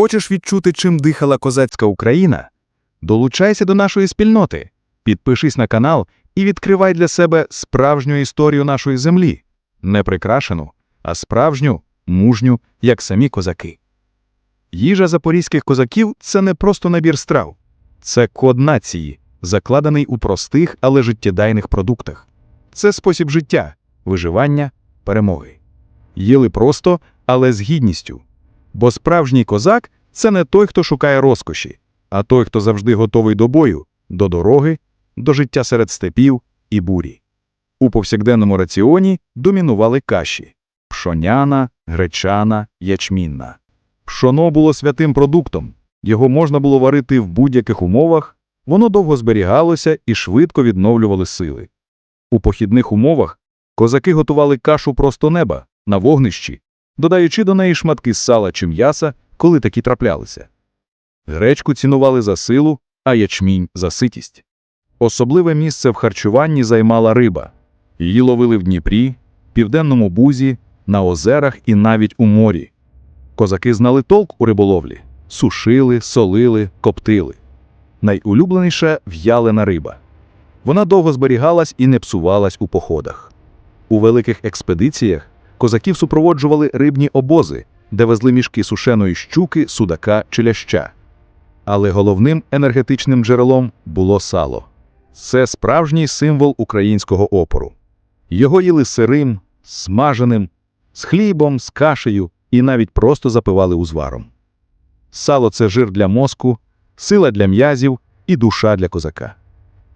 Хочеш відчути, чим дихала козацька Україна? Долучайся до нашої спільноти, підпишись на канал і відкривай для себе справжню історію нашої землі, не прикрашену, а справжню, мужню, як самі козаки. Їжа запорізьких козаків це не просто набір страв, це код нації, закладений у простих, але життєдайних продуктах. Це спосіб життя, виживання, перемоги. Їли просто, але з гідністю. Бо справжній козак це не той, хто шукає розкоші, а той, хто завжди готовий до бою, до дороги, до життя серед степів і бурі. У повсякденному раціоні домінували каші пшоняна, гречана, ячмінна. Пшоно було святим продуктом, його можна було варити в будь-яких умовах, воно довго зберігалося і швидко відновлювали сили. У похідних умовах козаки готували кашу просто неба на вогнищі, додаючи до неї шматки сала чи м'яса, коли такі траплялися. Гречку цінували за силу, а ячмінь за ситість. Особливе місце в харчуванні займала риба. Її ловили в Дніпрі, Південному Бузі, на озерах і навіть у морі. Козаки знали толк у риболовлі, сушили, солили, коптили. Найулюбленіше в'ялена риба. Вона довго зберігалась і не псувалась у походах. У великих експедиціях козаків супроводжували рибні обози, де везли мішки сушеної щуки, судака чи ляща. Але головним енергетичним джерелом було сало. Це справжній символ українського опору. Його їли сирим, смаженим, з хлібом, з кашею і навіть просто запивали узваром. Сало це жир для мозку, сила для м'язів і душа для козака.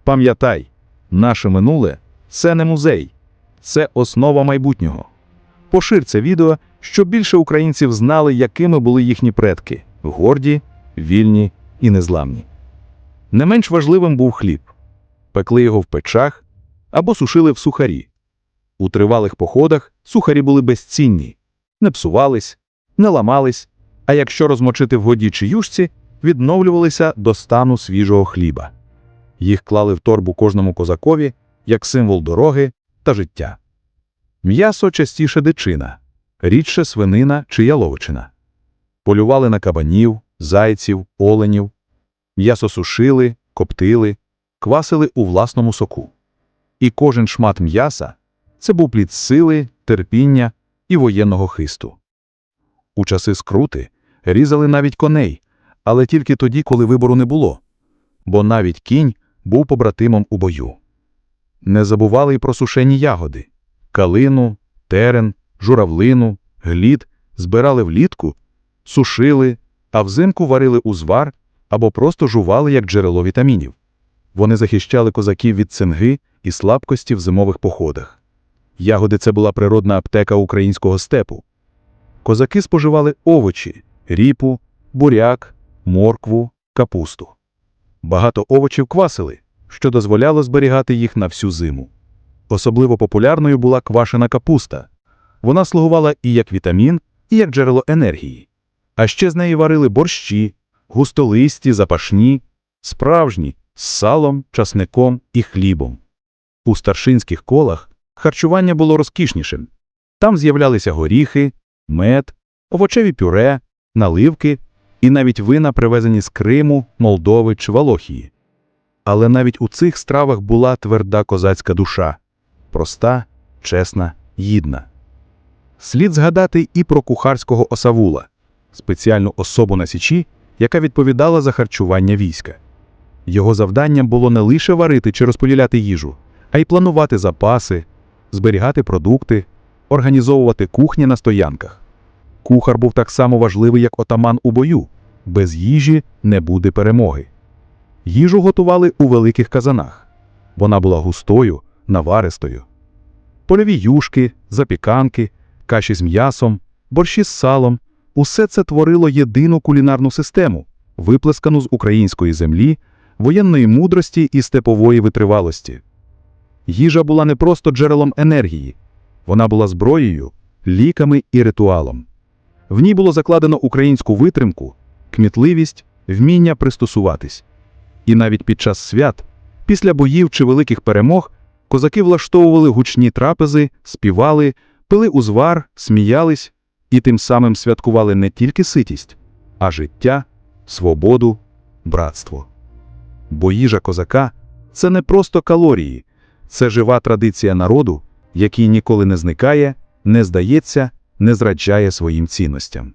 Пам'ятай, наше минуле це не музей, це основа майбутнього. Пошир це відео, щоб більше українців знали, якими були їхні предки горді, вільні і незламні. Не менш важливим був хліб пекли його в печах або сушили в сухарі. У тривалих походах сухарі були безцінні, не псувались, не ламались, а якщо розмочити в годі чи юшці, відновлювалися до стану свіжого хліба. Їх клали в торбу кожному козакові як символ дороги та життя. М'ясо частіше дичина, рідше свинина чи яловичина. Полювали на кабанів, зайців, оленів, м'ясо сушили, коптили, квасили у власному соку. І кожен шмат м'яса це був плід сили, терпіння і воєнного хисту. У часи скрути різали навіть коней, але тільки тоді, коли вибору не було, бо навіть кінь був побратимом у бою. Не забували й про сушені ягоди калину, терен, журавлину, глід збирали влітку, сушили, а взимку варили узвар або просто жували як джерело вітамінів. Вони захищали козаків від цинги і слабкості в зимових походах. Ягоди це була природна аптека українського степу. Козаки споживали овочі, ріпу, буряк, моркву, капусту. Багато овочів квасили, що дозволяло зберігати їх на всю зиму. Особливо популярною була квашена капуста. Вона слугувала і як вітамін, і як джерело енергії. А ще з неї варили борщі, густолисті, запашні, справжні, з салом, часником і хлібом. У старшинських колах харчування було розкішнішим. Там з'являлися горіхи, мед, овочеві пюре, наливки і навіть вина, привезені з Криму, Молдови чи Валохії. Але навіть у цих стравах була тверда козацька душа проста, чесна, гідна. Слід згадати і про кухарського осавула, спеціальну особу на Січі, яка відповідала за харчування війська. Його завданням було не лише варити чи розподіляти їжу, а й планувати запаси, зберігати продукти, організовувати кухні на стоянках. Кухар був так само важливий, як отаман у бою. Без їжі не буде перемоги. Їжу готували у великих казанах. Вона була густою, наваристою. Польові юшки, запіканки, каші з м'ясом, борщі з салом усе це творило єдину кулінарну систему, виплескану з української землі, воєнної мудрості і степової витривалості. Їжа була не просто джерелом енергії, вона була зброєю, ліками і ритуалом. В ній було закладено українську витримку, кмітливість, вміння пристосуватись. І навіть під час свят, після боїв чи великих перемог, козаки влаштовували гучні трапези, співали, пили узвар, сміялись і тим самим святкували не тільки ситість, а життя, свободу, братство. Бо їжа козака це не просто калорії, це жива традиція народу, який ніколи не зникає, не здається, не зраджає своїм цінностям.